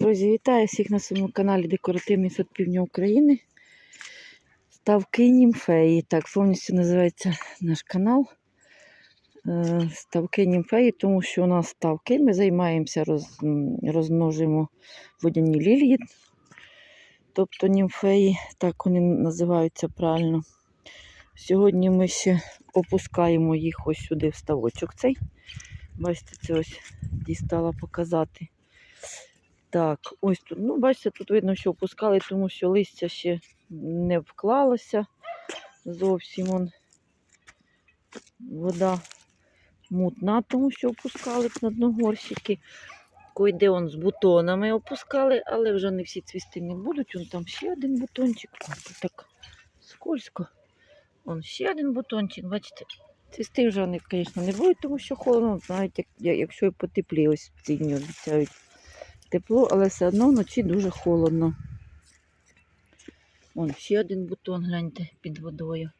Друзі, вітаю всіх на своєму каналі Декоративний сад Півдня України. Ставки німфеї. Так, повністю називається наш канал. Е, Ставки німфеї, тому що у нас ставки. Ми займаємося, роз, розмножуємо водяні лілії. Тобто німфеї, так вони називаються правильно. Сьогодні ми ще опускаємо їх ось сюди в ставочок цей. Бачите, це ось дістала показати. Так, ось тут. Ну, бачите, тут видно, що опускали, тому що листя ще не вклалося. Зовсім он вода мутна, тому що опускали на дно горщики. Койде он з бутонами опускали, але вже не всі цвісти не будуть. Вон там ще один бутончик. Так скользко. Вон ще один бутончик, бачите. Цвісти вже звісно, не будуть, тому що холодно, навіть як, якщо і потеплі, ось ці дні обіцяють тепло, але все одно вночі дуже холодно. Вон ще один бутон, гляньте, під водою.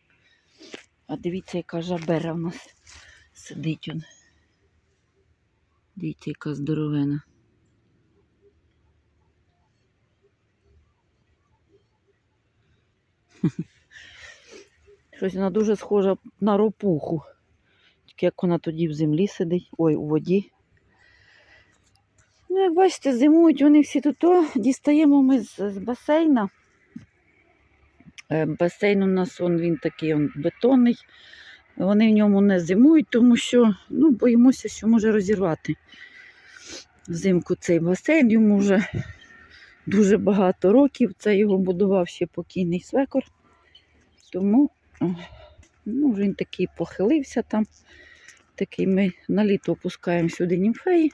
А дивіться, яка жабера в нас сидить. Он. Дивіться, яка здоровена. Щось вона дуже схожа на ропуху. Тільки як вона тоді в землі сидить, ой, у воді. Ну, як бачите, зимують вони всі тут. О, дістаємо ми з, з басейна. Е, Басейн у нас он, він такий он, бетонний. Вони в ньому не зимують, тому що ну, боїмося, що може розірвати взимку цей басейн. Йому вже дуже багато років. Це його будував ще покійний свекор. Тому ну, він такий похилився там. Такий ми на літо опускаємо сюди німфеї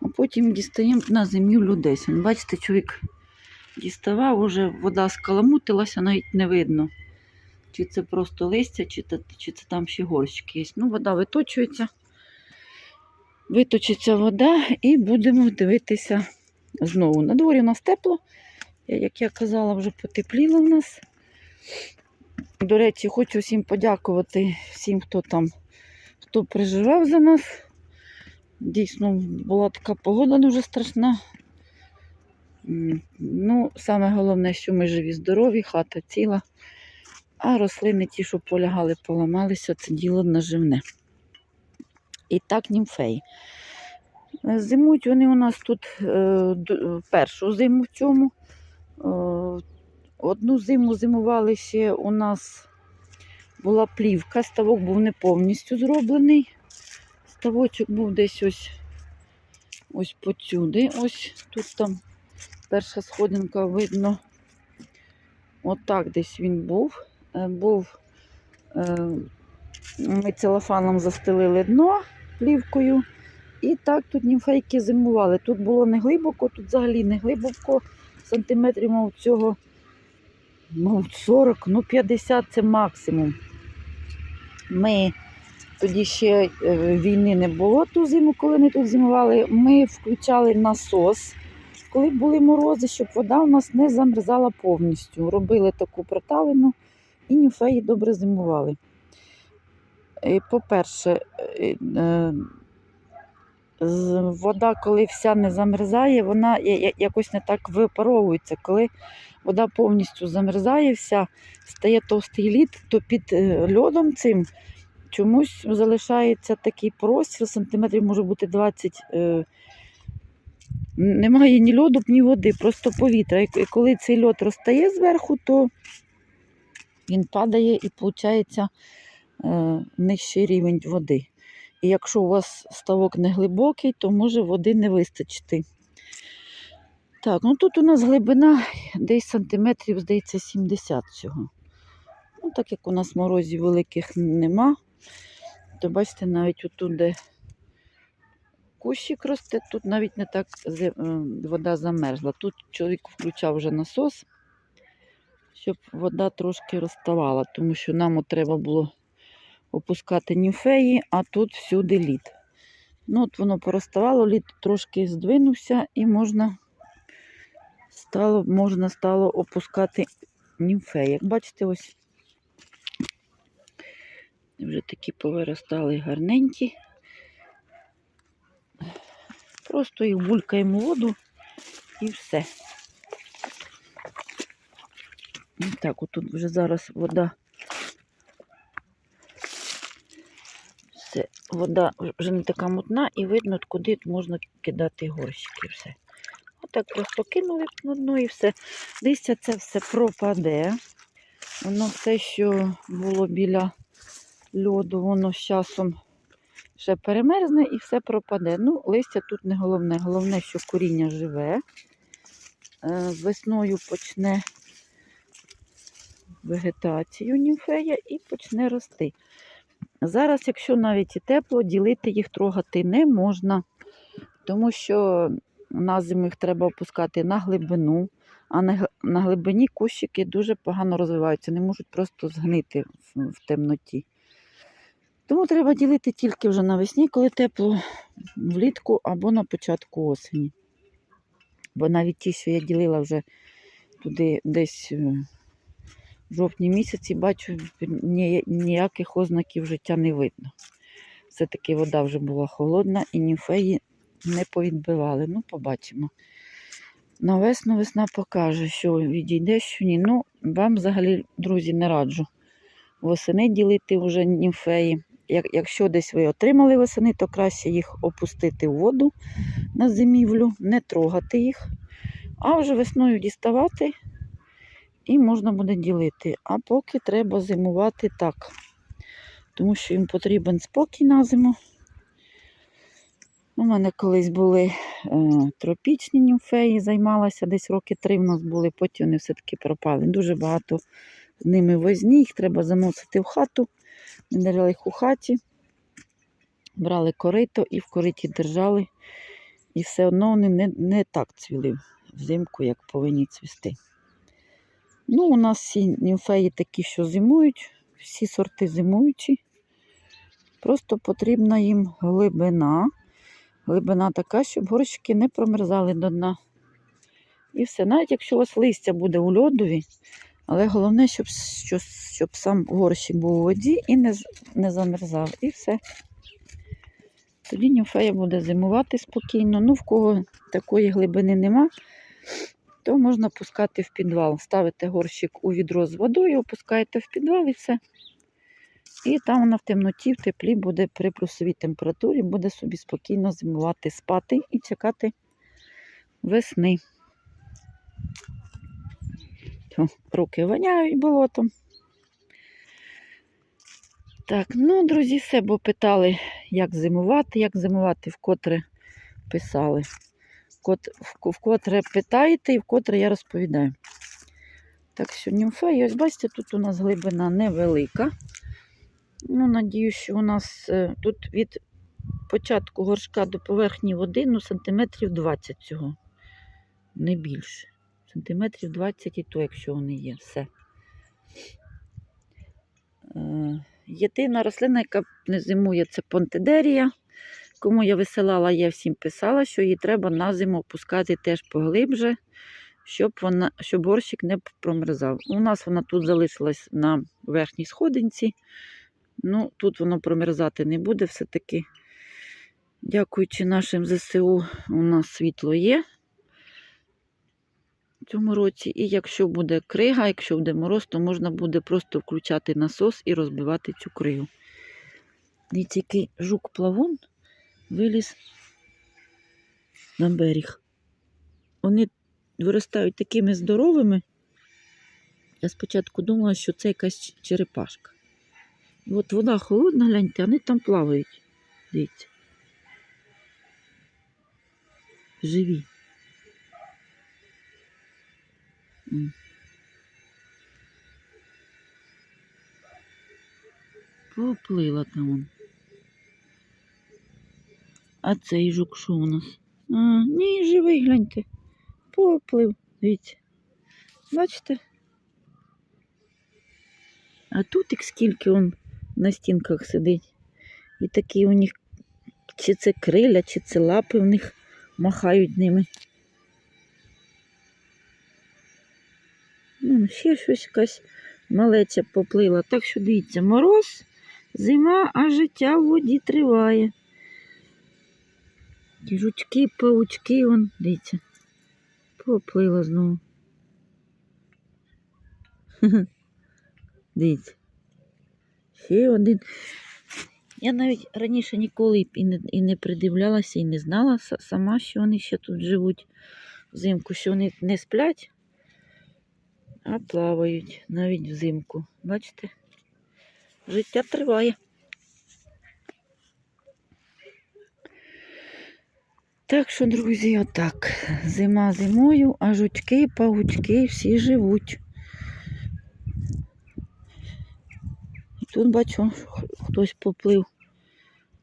а потім дістаємо на землю людей. Ось, Бачите, чоловік діставав, уже вода скаламутилася, навіть не видно. Чи це просто листя, чи це, чи це там ще горщики є. Ну, вода виточується, виточиться вода і будемо дивитися знову. На дворі у нас тепло, як я казала, вже потепліло в нас. До речі, хочу всім подякувати всім, хто там, хто переживав за нас. Дійсно, була така погода дуже страшна. Ну, саме головне, що ми живі, здорові, хата ціла. А рослини ті, що полягали, поламалися, це діло наживне. І так німфеї. Зимують вони у нас тут е, першу зиму в цьому. Е, Одну зиму зимували ще у нас була плівка, ставок був не повністю зроблений. Ставочок був десь ось ось поцюди. Ось тут там перша сходинка видно. Отак десь він був. Е, Був е, ми целофаном застелили дно плівкою. І так тут німфейки зимували. Тут було не глибоко, тут взагалі не глибоко. Сантиметрів, мов цього, мов 40, ну 50 це максимум. Ми тоді ще е, війни не було ту зиму, коли ми тут зимували. Ми включали насос, коли були морози, щоб вода у нас не замерзала повністю. Робили таку проталину і німфеї добре зимували. По-перше, е, е, вода, коли вся не замерзає, вона якось не так випаровується. Коли вода повністю замерзає, вся стає товстий лід, то під льодом цим чомусь залишається такий простір, сантиметрів може бути 20. Е, немає ні льоду, ні води, просто повітря. І коли цей льод розтає зверху, то він падає і виходить е, нижчий рівень води. І якщо у вас ставок не глибокий, то може води не вистачити. Так, ну тут у нас глибина десь сантиметрів, здається, 70 всього. Ну, так як у нас морозів великих нема, то бачите, навіть отут, де кущик росте, тут навіть не так е, вода замерзла. Тут чоловік включав вже насос, щоб вода трошки розставала, тому що нам треба було опускати німфеї, а тут всюди лід. Ну, от воно пороставало, лід трошки здвинувся і можна стало, можна стало опускати німфеї. Як бачите, ось вже такі повиростали гарненькі. Просто їх булькаємо воду І все. І так, отут вже зараз вода. Все, вода вже не така мутна і видно, куди можна кидати горщики. Все. Отак просто кинули на дно і все. Листя це все пропаде. Воно все, що було біля льоду, воно з часом ще перемерзне і все пропаде. Ну, листя тут не головне. Головне, що коріння живе. Е, Весною почне вегетацію німфея і почне рости. Зараз, якщо навіть і тепло, ділити їх трогати не можна, тому що на зиму їх треба опускати на глибину, а на, глибині кущики дуже погано розвиваються, не можуть просто згнити в, в темноті. Тому треба ділити тільки вже навесні, коли тепло, влітку або на початку осені. Бо навіть ті, що я ділила вже туди десь е, в жовтні місяці, бачу, ніяких ознаків життя не видно. Все-таки вода вже була холодна і німфеї не повідбивали. Ну, побачимо. На весну весна покаже, що відійде, що ні. Ну, вам взагалі, друзі, не раджу восени ділити вже німфеї. Як, якщо десь ви отримали восени, то краще їх опустити в воду на зимівлю, не трогати їх, а вже весною діставати і можна буде ділити. А поки треба зимувати так, тому що їм потрібен спокій на зиму. У мене колись були е, тропічні німфеї, займалася десь роки три в нас були, потім вони все-таки пропали. Дуже багато з ними возні, їх треба заносити в хату. Держали їх у хаті, брали корито і в кориті держали. І все одно вони не, не так цвіли взимку, як повинні цвісти. Ну, у нас всі німфеї такі, що зимують, всі сорти зимуючі. Просто потрібна їм глибина. Глибина така, щоб горщики не промерзали до дна. І все. Навіть якщо у вас листя буде у льодові, але головне, щоб, щоб, щоб сам горщик був у воді і не, не замерзав. І все. Тоді німфея буде зимувати спокійно. Ну, в кого такої глибини нема, то можна пускати в підвал. Ставите горщик у відро з водою, опускаєте в підвал і все. І там вона в темноті, в теплі буде при плюсовій температурі, буде собі спокійно зимувати, спати і чекати весни. Руки воняють болотом. Так, ну, друзі, все, бо питали, як зимувати, як зимувати, вкотре писали. Вкотре питаєте і вкотре я розповідаю. Так що німфеї, ось бачите, тут у нас глибина невелика. Ну, надію, що у нас е, тут від початку горшка до поверхні води ну, сантиметрів 20 цього. Не більше. Сантиметрів 20 і то, якщо вони є. Все. Е, єдина рослина, яка не зимує, це понтедерія. Кому я висилала, я всім писала, що її треба на зиму опускати теж поглибше, щоб, вона, щоб горщик не промерзав. У нас вона тут залишилась на верхній сходинці. Ну, тут воно промерзати не буде все-таки. Дякуючи нашим ЗСУ, у нас світло є цьому році. І якщо буде крига, якщо буде мороз, то можна буде просто включати насос і розбивати цю кригу. Дивіться, який жук-плавун виліз на берег. Вони виростають такими здоровими. Я спочатку думала, що це якась черепашка. І от вода холодна, гляньте, вони там плавають. Дивіться. Живі. Поплила там. он. А цей жук що у нас? А, ні, живий, гляньте. Поплив. Дивіться. Бачите? А тут їх скільки он на стінках сидить. І такі у них, чи це криля, чи це лапи в них махають ними. Ну, ще щось якась малеця поплила. Так що дивіться, мороз, зима, а життя в воді триває. Ті жучки, паучки, вон, дивіться. Поплила знову. Дивіться. Ще один. Я навіть раніше ніколи і не, і не придивлялася, і не знала сама, що вони ще тут живуть взимку, що вони не сплять, а плавають навіть взимку. Бачите? Життя триває. Так що, друзі, отак. Зима зимою, а жучки, павучки всі живуть. Тут бачу, хтось поплив.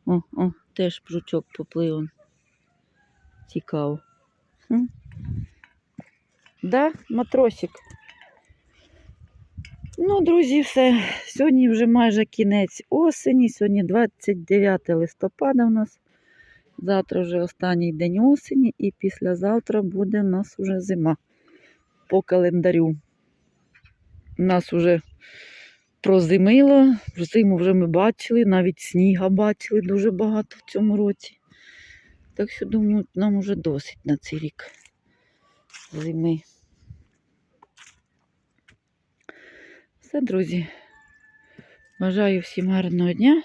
О, о, теж жучок поплив. Цікаво. М? Да, матросик. Ну, друзі, все. Сьогодні вже майже кінець осені. Сьогодні 29 листопада у нас. Завтра вже останній день осені, і післязавтра буде в нас уже зима по календарю. У нас вже прозимило, зиму вже ми бачили, навіть сніга бачили дуже багато в цьому році. Так що, думаю, нам уже досить на цей рік зими. Все, друзі. Бажаю всім гарного дня.